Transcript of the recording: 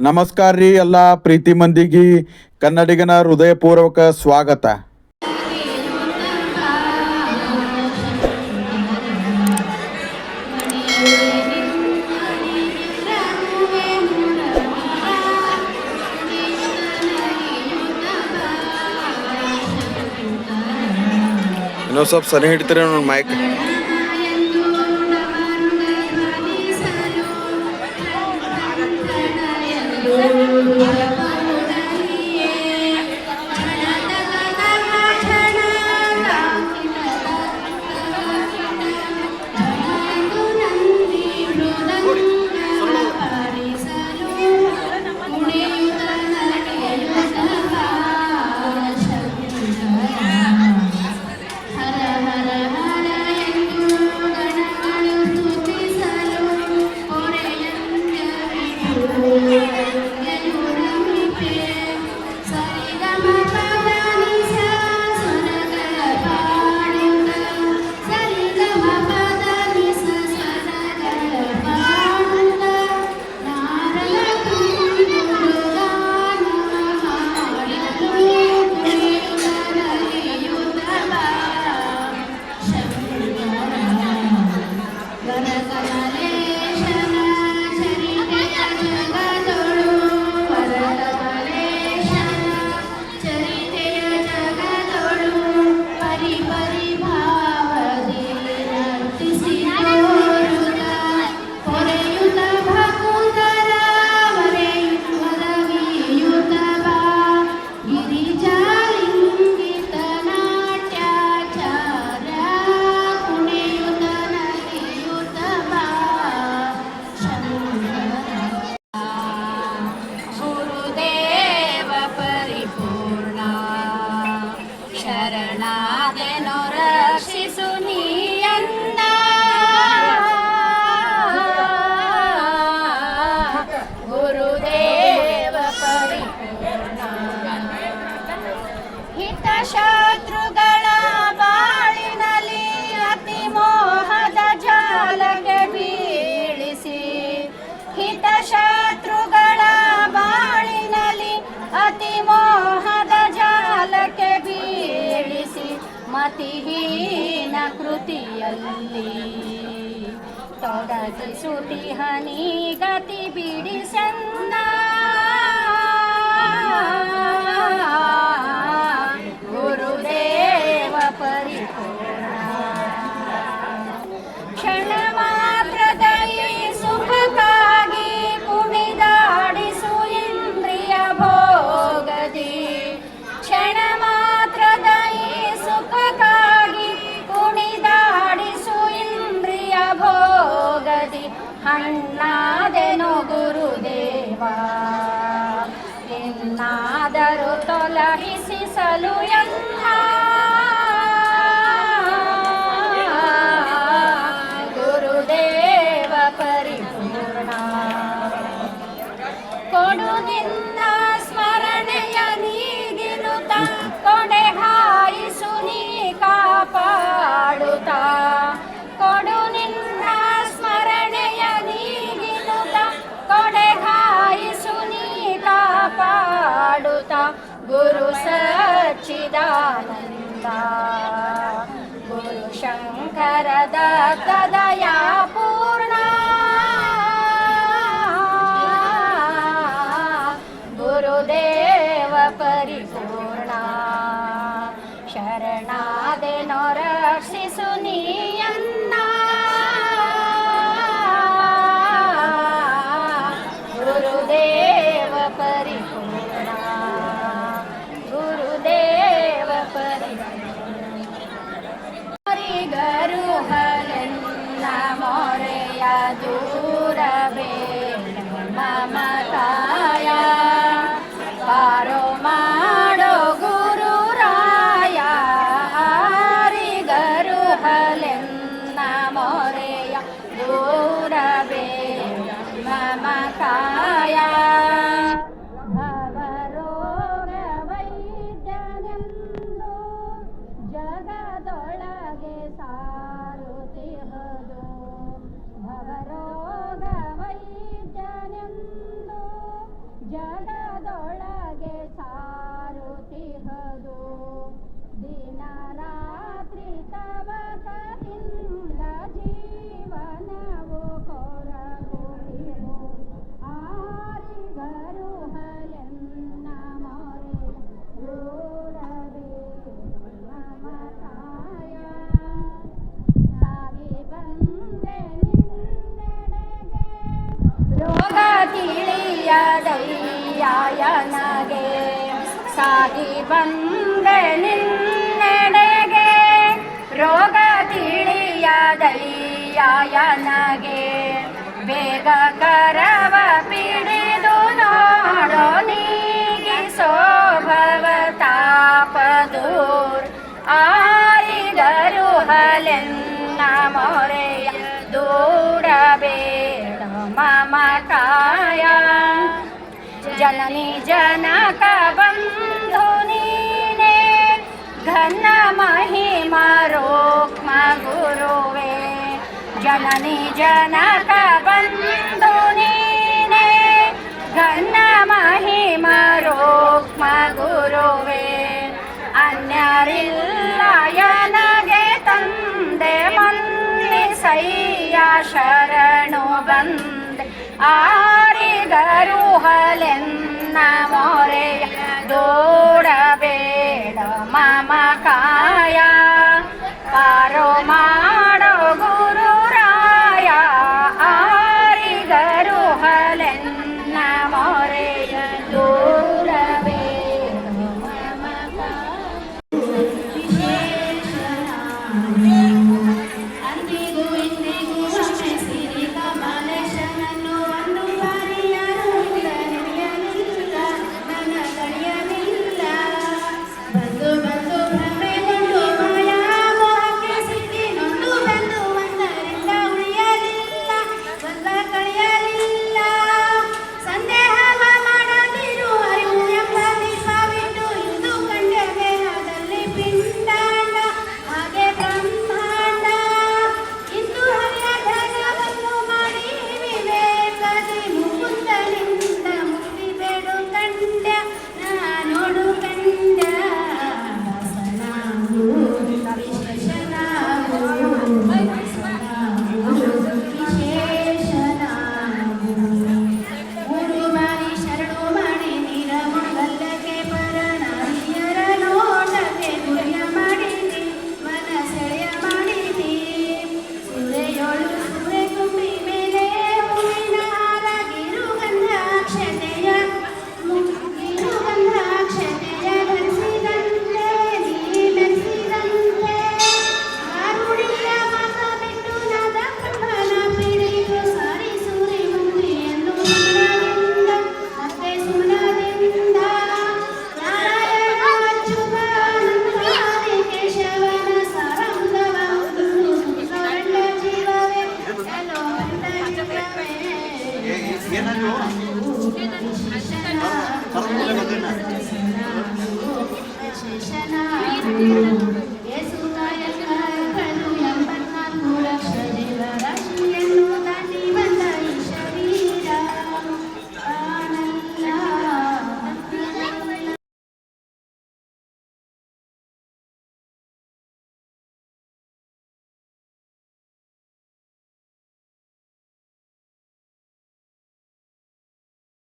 ನಮಸ್ಕಾರ ರೀ ಎಲ್ಲ ಪ್ರೀತಿ ಮಂದಿಗೆ ಕನ್ನಡಿಗನ ಹೃದಯಪೂರ್ವಕ ಸ್ವಾಗತ. ಇನ್ನೊಂದು ಸ್ವಲ್ಪ ಸರಿ ಹಿಡಿತೀರ ಮೈಕ್ Thank you. ಶತ್ರುಗಳ ಬಾಳಿನಲ್ಲಿ ಅತಿ ಮೋಹದ ಜಾಲಕ್ಕೆ ಬೀಳಿಸಿ ಮತಿಹೀನ ಕೃತಿಯಲ್ಲಿ ತೊಡಗಿಸುತಿ ಹನಿ ಗತಿ ಬಿಡಿಸಂದ पुरुष चिदा गुरुशङ्कर द Yeah. ರೋಗಿ ಬಂದ ನಿನ್ನೆಡೆಗೆ ರೋಗ ತಿಳಿಯದಯ್ಯಾಯನಗೆ ಬೇಗ ಕರವ ಪಿಡಿದು ನೋಡೋ ನೀಗಿ ಶೋಭವ ತಾಪದೂರ್. ಆರಿದರು ಹಲೆನ್ನ ಮೊರೆಯ ದೂಡಬೇಡ ಮಮಕಾಯ. ಜನನಿ ಜನಕ ಬಂದ ಘನ ಮಹಿಮಾ ರೋಕ್ಮ ಗುರುವೇ. ಜನನಿ ಜನಕ ಬಂದು ನೀನೆ. ಘನ ಮಹಿಮಾ ರೋಕ್ಮ ಗುರುವೇ. ಅನ್ಯರಿಲ್ಲ ಯನಗೆ ತಂದೆ ಮಂದಿ ಸೈಯ ಶರಣು ಬಂದೆ. ಆರಿಗರು ಹಲೆನ್ನ ಮೊರೆಯ ದೋಡಬೇ मम काया पारो माडो गुरुराया। आगरुल Thank you.